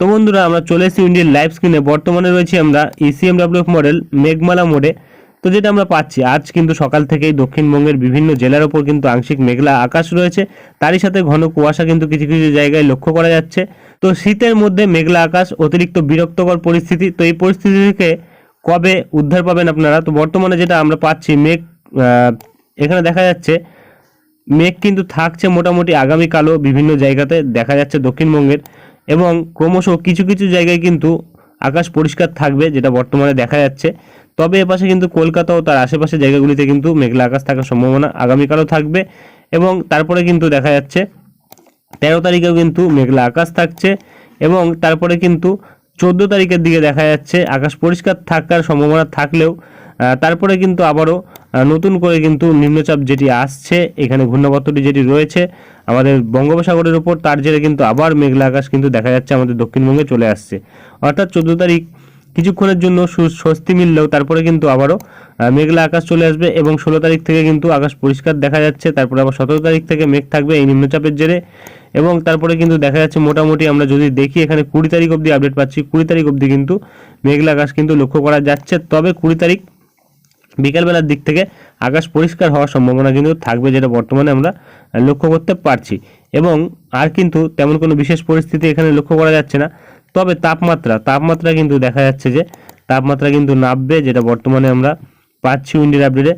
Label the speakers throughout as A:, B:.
A: তো বন্ধুরা, আমরা চলে এসেছি ইন্ডিয়ান লাইভ স্ক্রিনে বর্তমানে রয়েছি আমরা E ইসিএমডাব্লিউএফ মডেল মেঘমালা মোডে তো যেটা আমরা পাচ্ছি, আজ কিন্তু সকাল থেকেই দক্ষিণবঙ্গের বিভিন্ন জেলার ওপর কিন্তু আংশিক মেঘলা আকাশ রয়েছে। তারই সাথে ঘন কুয়াশা কিন্তু কিছু কিছু জায়গায় লক্ষ্য করা যাচ্ছে। তো শীতের মধ্যে মেঘলা আকাশ, অতিরিক্ত বিরক্তকর পরিস্থিতি, তো এই পরিস্থিতি থেকে কবে উদ্ধার পাবেন আপনারা? তো বর্তমানে যেটা আমরা পাচ্ছি মেঘ এখানে দেখা যাচ্ছে মেঘ কিন্তু থাকছে মোটামুটি আগামীকালও বিভিন্ন জায়গাতে। দেখা যাচ্ছে দক্ষিণবঙ্গের এবং ক্রমশ কিছু কিছু জায়গায় কিন্তু আকাশ পরিষ্কার থাকবে, যেটা বর্তমানে দেখা যাচ্ছে। তবে এপাশে কিন্তু কলকাতা ও তার আশেপাশে জায়গাগুলিতে কিন্তু মেঘলা আকাশ থাকার সম্ভাবনা আগামীকালও থাকবে এবং তারপরে কিন্তু দেখা যাচ্ছে তেরো তারিখেও কিন্তু মেঘলা আকাশ থাকছে এবং তারপরে কিন্তু চোদ্দ তারিখের দিকে দেখা যাচ্ছে আকাশ পরিষ্কার থাকার সম্ভাবনা থাকলেও তারপরে কিন্তু আবারও নতুন করে কিন্তু নিম্নচাপ যেটি আসছে, এখানে ঘূর্ণাবর্তটি যেটি রয়েছে, আমাদের বঙ্গোপসাগরের উপর, তার জেরে কিন্তু আবার মেঘলা আকাশ কিন্তু দেখা যাচ্ছে, আমাদের দক্ষিণবঙ্গে চলে আসছে। অর্থাৎ চোদ্দ তারিখ কিছুক্ষণের জন্য স্বস্তি মিললেও তারপরে কিন্তু আবারও মেঘলা আকাশ চলে আসবে এবং ষোলো তারিখ থেকে কিন্তু আকাশ পরিষ্কার দেখা যাচ্ছে, তারপরে আবার সতেরো তারিখ থেকে মেঘ থাকবে এই নিম্নচাপের জেরে এবং তারপরে কিন্তু দেখা যাচ্ছে মোটামুটি আমরা যদি দেখি, এখানে কুড়ি তারিখ অবধি আপডেট পাচ্ছি, কুড়ি তারিখ অবধি কিন্তু মেঘলা আকাশ কিন্তু লক্ষ্য করা যাচ্ছে। তবে কুড়ি তারিখ বিকালবেলার দিক থেকে আকাশ পরিষ্কার হওয়ার সম্ভাবনা কিন্তু থাকবে যেটা বর্তমানে আমরা লক্ষ্য করতে পারছি। এবং আর কিন্তু তেমন কোনো বিশেষ পরিস্থিতি এখানে লক্ষ্য করা যাচ্ছে না। তবে তাপমাত্রা তাপমাত্রা কিন্তু দেখা যাচ্ছে যে, তাপমাত্রা কিন্তু নামবে যেটা বর্তমানে আমরা পাচ্ছি উইন্ডের আপডেটে।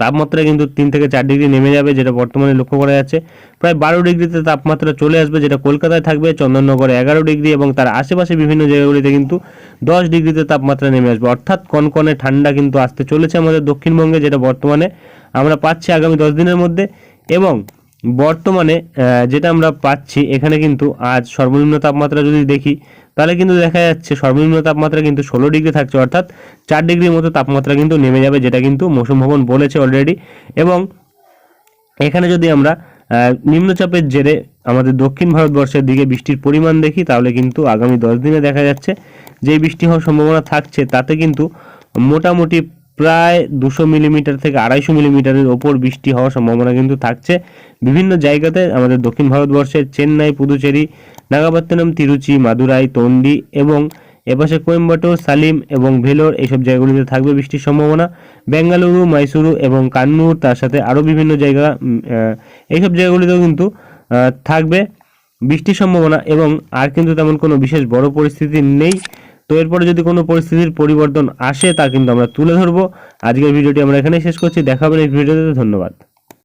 A: তাপমাত্রা কিন্তু তিন থেকে চার ডিগ্রি নেমে যাবে, যেটা বর্তমানে লক্ষ্য করা যাচ্ছে। প্রায় বারো ডিগ্রিতে তাপমাত্রা চলে আসবে, যেটা কলকাতায় থাকবে, চন্দননগরে এগারো ডিগ্রি এবং তার আশেপাশে বিভিন্ন জায়গাগুলিতে কিন্তু দশ ডিগ্রিতে তাপমাত্রা নেমে আসবে। অর্থাৎ কনকনে ঠান্ডা কিন্তু আসতে চলেছে আমাদের দক্ষিণবঙ্গে, যেটা বর্তমানে আমরা পাচ্ছি আগামী দশ দিনের মধ্যে। এবং বর্তমানে যেটা আমরা পাচ্ছি, এখানে কিন্তু আজ সর্বনিম্ন তাপমাত্রা যদি দেখি তাহলে কিন্তু দেখা যাচ্ছে সর্বনিম্ন তাপমাত্রা কিন্তু ষোলো ডিগ্রি থাকছে, অর্থাৎ চার ডিগ্রির মতো তাপমাত্রা কিন্তু নেমে যাবে, যেটা কিন্তু মৌসুম ভবন বলেছে অলরেডি এবং এখানে যদি আমরা নিম্নচাপের জেরে আমাদের দক্ষিণ ভারতবর্ষের দিকে বৃষ্টির পরিমাণ দেখি, তাহলে কিন্তু আগামী দশ দিনে দেখা যাচ্ছে যে বৃষ্টি হওয়ার সম্ভাবনা থাকছে, তাতে কিন্তু মোটামুটি প্রায় দুশো মিলিমিটার থেকে আড়াইশো মিলিমিটারের ওপর বৃষ্টি হওয়ার সম্ভাবনা কিন্তু থাকছে। বিভিন্ন জায়গাতে আমাদের দক্ষিণ ভারতবর্ষের চেন্নাই, পুদুচেরি, নাগাপত্তনম, তিরুচি, মাদুরাই, তন্ডি এবং এপাশে কোয়েম্বাটোর, সালিম এবং ভেলোর এইসব জায়গাগুলিতে থাকবে বৃষ্টির সম্ভাবনা। বেঙ্গালুরু, মাইসুরু এবং কান্নুর তার সাথে আরও বিভিন্ন জায়গা এইসব জায়গাগুলিতেও কিন্তু থাকবে বৃষ্টির সম্ভাবনা এবং আর কিন্তু তেমন কোনো বিশেষ বড় পরিস্থিতি নেই। তো এরপরে যদি কোনো পরিস্থিতির পরিবর্তন আসে তা কিন্তু আমরা তুলে ধরবো। আজকের ভিডিওটি আমরা এখানেই শেষ করছি। দেখাবেন এই ভিডিওতে। ধন্যবাদ।